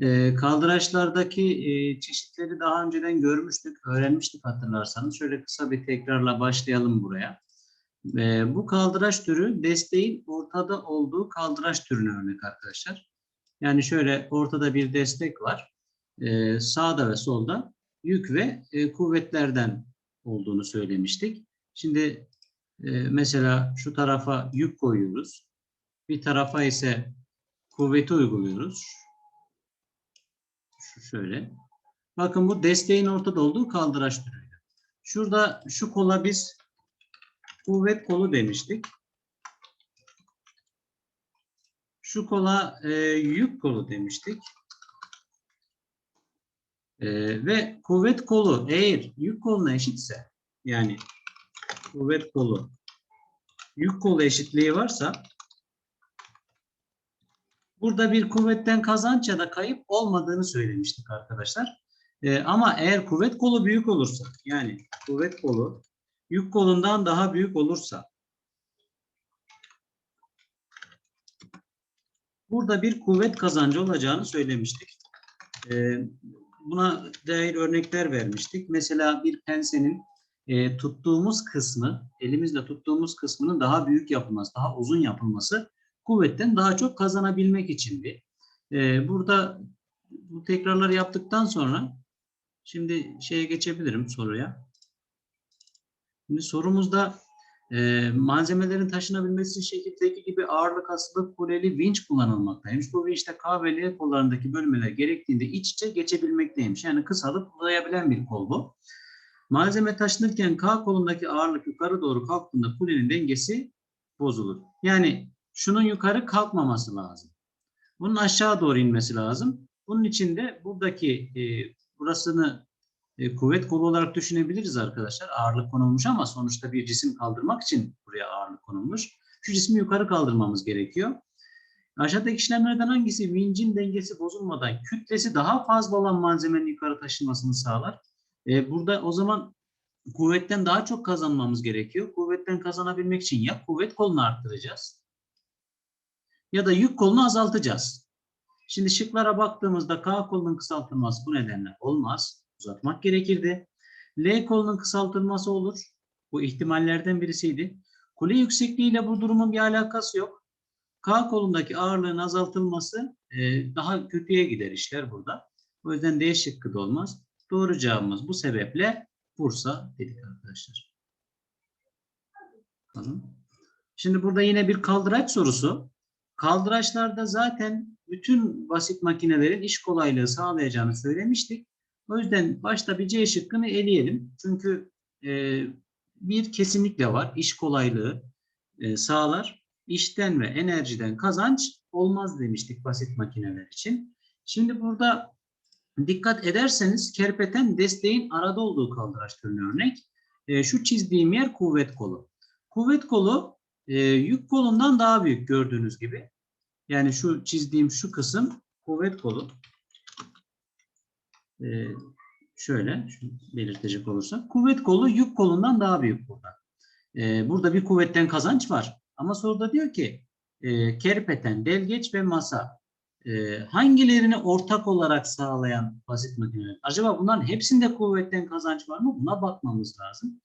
E, kaldıraçlardaki çeşitleri daha önceden görmüştük, öğrenmiştik hatırlarsanız. Şöyle kısa bir tekrarla başlayalım buraya. E, bu kaldıraç türü desteğin ortada olduğu kaldıraç türüne örnek arkadaşlar. Yani şöyle ortada bir destek var. E, sağda ve solda yük ve e, kuvvetlerden olduğunu söylemiştik. Şimdi e, mesela şu tarafa yük koyuyoruz. Bir tarafa ise kuvveti uyguluyoruz. Şöyle. Bakın bu desteğin ortada olduğu kaldıraç türüydü. Şurada şu kola biz kuvvet kolu demiştik. Şu kola e, yük kolu demiştik. E, ve kuvvet kolu eğer yük koluna eşitse yani kuvvet kolu yük kolu eşitliği varsa burada bir kuvvetten kazanç ya da kayıp olmadığını söylemiştik arkadaşlar. E, ama eğer kuvvet kolu büyük olursa yani kuvvet kolu yük kolundan daha büyük olursa burada bir kuvvet kazancı olacağını söylemiştik. E, buna dair örnekler vermiştik. Mesela bir pensenin e, tuttuğumuz kısmı, elimizle tuttuğumuz kısmının daha büyük yapılması, daha uzun yapılması kuvvetten daha çok kazanabilmek içindi. E, burada bu tekrarları yaptıktan sonra şimdi şeye geçebilirim soruya. Şimdi sorumuzda e, malzemelerin taşınabilmesi şekildeki gibi ağırlık asılı kuleli vinç kullanılmaktaymış. Bu vinçte K ve L kollarındaki bölmeler gerektiğinde iç içe geçebilmekteymiş. Yani kısalıp uzayabilen bir kol bu. Malzeme taşınırken K kolundaki ağırlık yukarı doğru kalktığında kulenin dengesi bozulur. Yani şunun yukarı kalkmaması lazım. Bunun aşağı doğru inmesi lazım. Bunun için de buradaki e, burasını e, kuvvet kolu olarak düşünebiliriz arkadaşlar. Ağırlık konulmuş ama sonuçta bir cisim kaldırmak için buraya ağırlık konulmuş. Şu cismi yukarı kaldırmamız gerekiyor. Aşağıdaki işlemlerden hangisi vincin dengesi bozulmadan kütlesi daha fazla olan malzemenin yukarı taşınmasını sağlar? E, burada o zaman kuvvetten daha çok kazanmamız gerekiyor. Kuvvetten kazanabilmek için ya kuvvet kolunu arttıracağız ya da yük kolunu azaltacağız. Şimdi şıklara baktığımızda K kolunun kısaltılması bu nedenle olmaz. Uzatmak gerekirdi. L kolunun kısaltılması olur. Bu ihtimallerden birisiydi. Kule yüksekliğiyle bu durumun bir alakası yok. K kolundaki ağırlığın azaltılması e, daha kötüye gider işler burada. O yüzden D şıkkı da olmaz. Doğru cevabımız bu sebeple Bursa dedik arkadaşlar. Şimdi burada yine bir kaldıraç sorusu. Kaldıraçlarda zaten bütün basit makinelerin iş kolaylığı sağlayacağını söylemiştik. O yüzden başta bir C şıkkını eleyelim. Çünkü e, bir kesinlikle var. İş kolaylığı e, sağlar. İşten ve enerjiden kazanç olmaz demiştik basit makineler için. Şimdi burada dikkat ederseniz kerpeten desteğin arada olduğu kaldıraç türüne örnek. E, şu çizdiğim yer kuvvet kolu. Kuvvet kolu e, yük kolundan daha büyük gördüğünüz gibi. Yani şu çizdiğim şu kısım kuvvet kolu. E, şöyle belirtecek olursak. Kuvvet kolu yük kolundan daha büyük burada. E, burada bir kuvvetten kazanç var. Ama soruda diyor ki e, kerpeten, delgeç ve masa e, hangilerini ortak olarak sağlayan basit makineler? Acaba bunların hepsinde kuvvetten kazanç var mı? Buna bakmamız lazım.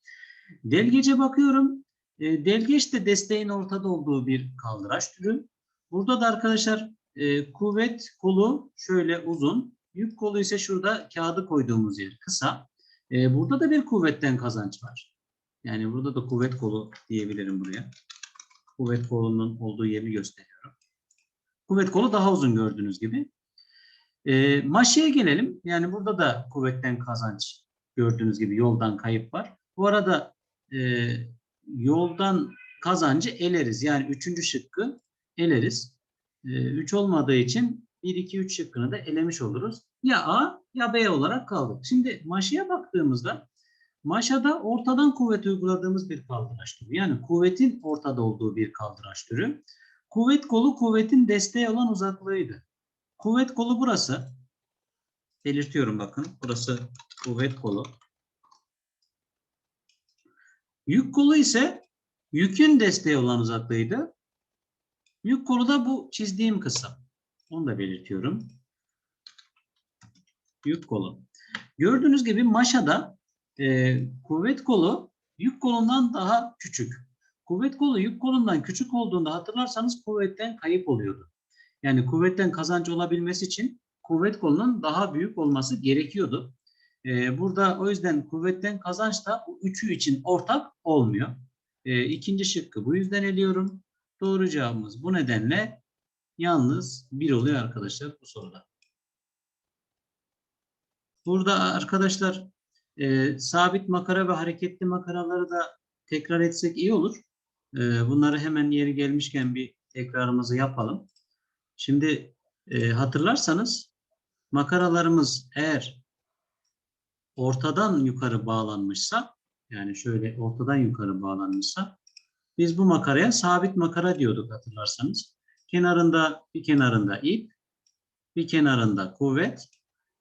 Delgece bakıyorum. E, delgeç de desteğin ortada olduğu bir kaldıraç türü. Burada da arkadaşlar e, kuvvet kolu şöyle uzun. Yük kolu ise şurada kağıdı koyduğumuz yer kısa. E, burada da bir kuvvetten kazanç var. Yani burada da kuvvet kolu diyebilirim buraya. Kuvvet kolunun olduğu yeri gösteriyorum. Kuvvet kolu daha uzun gördüğünüz gibi. E, maşaya gelelim. Yani burada da kuvvetten kazanç gördüğünüz gibi yoldan kayıp var. Bu arada e, yoldan kazancı eleriz. Yani üçüncü şıkkı eleriz. 3 olmadığı için 1, 2, 3 şıkkını da elemiş oluruz. Ya A ya B olarak kaldık. Şimdi maşaya baktığımızda maşada ortadan kuvvet uyguladığımız bir kaldıraç türü. Yani kuvvetin ortada olduğu bir kaldıraç türü. Kuvvet kolu kuvvetin desteği olan uzaklığıydı. Kuvvet kolu burası. Belirtiyorum bakın. Burası kuvvet kolu. Yük kolu ise yükün desteği olan uzaklığıydı. Yük kolu da bu çizdiğim kısım. Onu da belirtiyorum. yük kolu. Gördüğünüz gibi maşada e, kuvvet kolu yük kolundan daha küçük. Kuvvet kolu yük kolundan küçük olduğunda hatırlarsanız kuvvetten kayıp oluyordu. Yani kuvvetten kazanç olabilmesi için kuvvet kolunun daha büyük olması gerekiyordu. E, burada o yüzden kuvvetten kazanç da bu üçü için ortak olmuyor. E, ikinci şıkkı bu yüzden eliyorum. Doğru cevabımız bu nedenle yalnız bir oluyor arkadaşlar bu soruda. Burada arkadaşlar e, sabit makara ve hareketli makaraları da tekrar etsek iyi olur. E, bunları hemen yeri gelmişken bir tekrarımızı yapalım. Şimdi e, hatırlarsanız makaralarımız eğer ortadan yukarı bağlanmışsa yani şöyle ortadan yukarı bağlanmışsa biz bu makaraya sabit makara diyorduk hatırlarsanız. Kenarında bir kenarında ip, bir kenarında kuvvet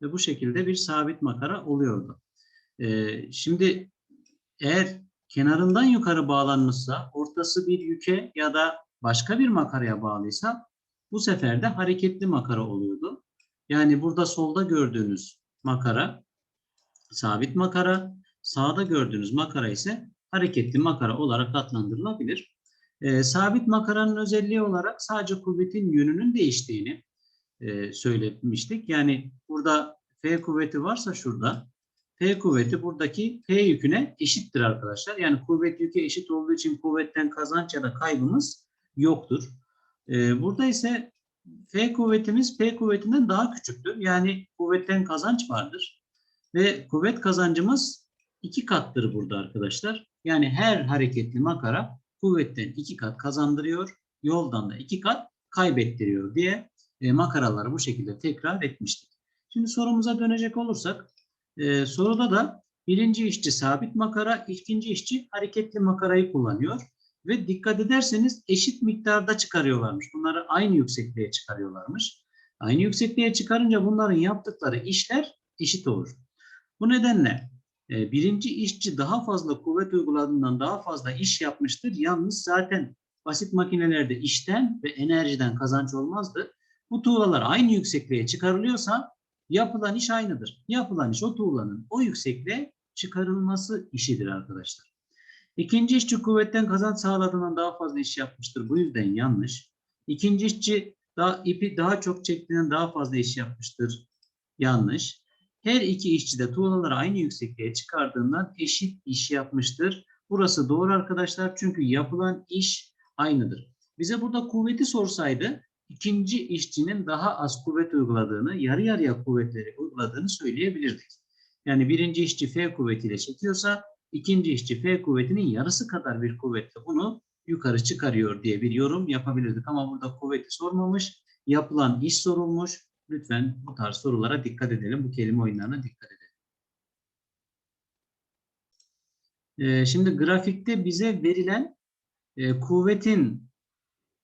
ve bu şekilde bir sabit makara oluyordu. Ee, şimdi eğer kenarından yukarı bağlanmışsa, ortası bir yüke ya da başka bir makaraya bağlıysa bu sefer de hareketli makara oluyordu. Yani burada solda gördüğünüz makara sabit makara, sağda gördüğünüz makara ise hareketli makara olarak adlandırılabilir. Ee, sabit makaranın özelliği olarak sadece kuvvetin yönünün değiştiğini e, söylemiştik. Yani burada F kuvveti varsa şurada F kuvveti buradaki F yüküne eşittir arkadaşlar. Yani kuvvet yüke eşit olduğu için kuvvetten kazanç ya da kaybımız yoktur. Ee, burada ise F kuvvetimiz P kuvvetinden daha küçüktür. Yani kuvvetten kazanç vardır. Ve kuvvet kazancımız iki kattır burada arkadaşlar. Yani her hareketli makara kuvvetten iki kat kazandırıyor, yoldan da iki kat kaybettiriyor diye e, makaraları bu şekilde tekrar etmiştik. Şimdi sorumuza dönecek olursak, e, soruda da birinci işçi sabit makara, ikinci işçi hareketli makarayı kullanıyor. Ve dikkat ederseniz eşit miktarda çıkarıyorlarmış. Bunları aynı yüksekliğe çıkarıyorlarmış. Aynı yüksekliğe çıkarınca bunların yaptıkları işler eşit olur. Bu nedenle e, birinci işçi daha fazla kuvvet uyguladığından daha fazla iş yapmıştır. Yalnız zaten basit makinelerde işten ve enerjiden kazanç olmazdı. Bu tuğlalar aynı yüksekliğe çıkarılıyorsa yapılan iş aynıdır. Yapılan iş o tuğlanın o yüksekliğe çıkarılması işidir arkadaşlar. İkinci işçi kuvvetten kazanç sağladığından daha fazla iş yapmıştır. Bu yüzden yanlış. İkinci işçi daha, ipi daha çok çektiğinden daha fazla iş yapmıştır. Yanlış. Her iki işçi de tuğlaları aynı yüksekliğe çıkardığından eşit iş yapmıştır. Burası doğru arkadaşlar çünkü yapılan iş aynıdır. Bize burada kuvveti sorsaydı ikinci işçinin daha az kuvvet uyguladığını, yarı yarıya kuvvetleri uyguladığını söyleyebilirdik. Yani birinci işçi F kuvvetiyle çekiyorsa ikinci işçi F kuvvetinin yarısı kadar bir kuvvetle bunu yukarı çıkarıyor diye bir yorum yapabilirdik. Ama burada kuvveti sormamış, yapılan iş sorulmuş. Lütfen bu tarz sorulara dikkat edelim. Bu kelime oyunlarına dikkat edelim. Ee, şimdi grafikte bize verilen e, kuvvetin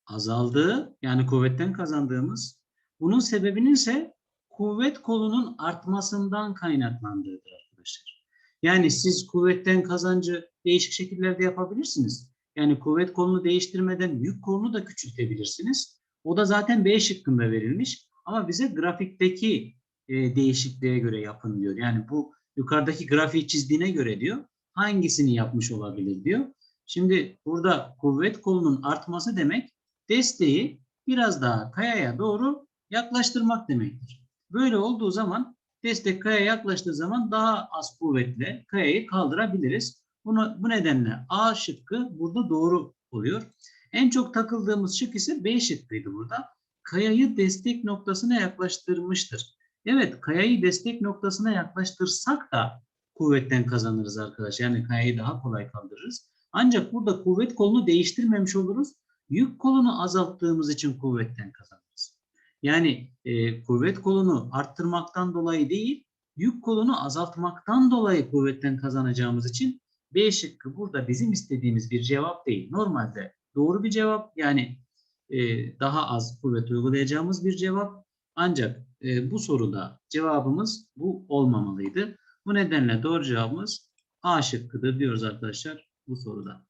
azaldığı yani kuvvetten kazandığımız bunun sebebinin ise kuvvet kolunun artmasından kaynaklandığıdır arkadaşlar. Yani siz kuvvetten kazancı değişik şekillerde yapabilirsiniz. Yani kuvvet kolunu değiştirmeden yük kolunu da küçültebilirsiniz. O da zaten B şıkkında verilmiş. Ama bize grafikteki e, değişikliğe göre yapın diyor. Yani bu yukarıdaki grafiği çizdiğine göre diyor. Hangisini yapmış olabilir diyor. Şimdi burada kuvvet kolunun artması demek desteği biraz daha kayaya doğru yaklaştırmak demektir. Böyle olduğu zaman destek kayaya yaklaştığı zaman daha az kuvvetle kayayı kaldırabiliriz. Bunu, bu nedenle A şıkkı burada doğru oluyor. En çok takıldığımız şık ise B şıkkıydı burada. Kayayı destek noktasına yaklaştırmıştır. Evet kayayı destek noktasına yaklaştırsak da kuvvetten kazanırız arkadaşlar. Yani kayayı daha kolay kaldırırız. Ancak burada kuvvet kolunu değiştirmemiş oluruz. Yük kolunu azalttığımız için kuvvetten kazanırız. Yani e, kuvvet kolunu arttırmaktan dolayı değil, yük kolunu azaltmaktan dolayı kuvvetten kazanacağımız için B şıkkı burada bizim istediğimiz bir cevap değil. Normalde doğru bir cevap yani e, daha az kuvvet uygulayacağımız bir cevap. Ancak e, bu soruda cevabımız bu olmamalıydı. Bu nedenle doğru cevabımız A şıkkıdır diyoruz arkadaşlar bu soruda.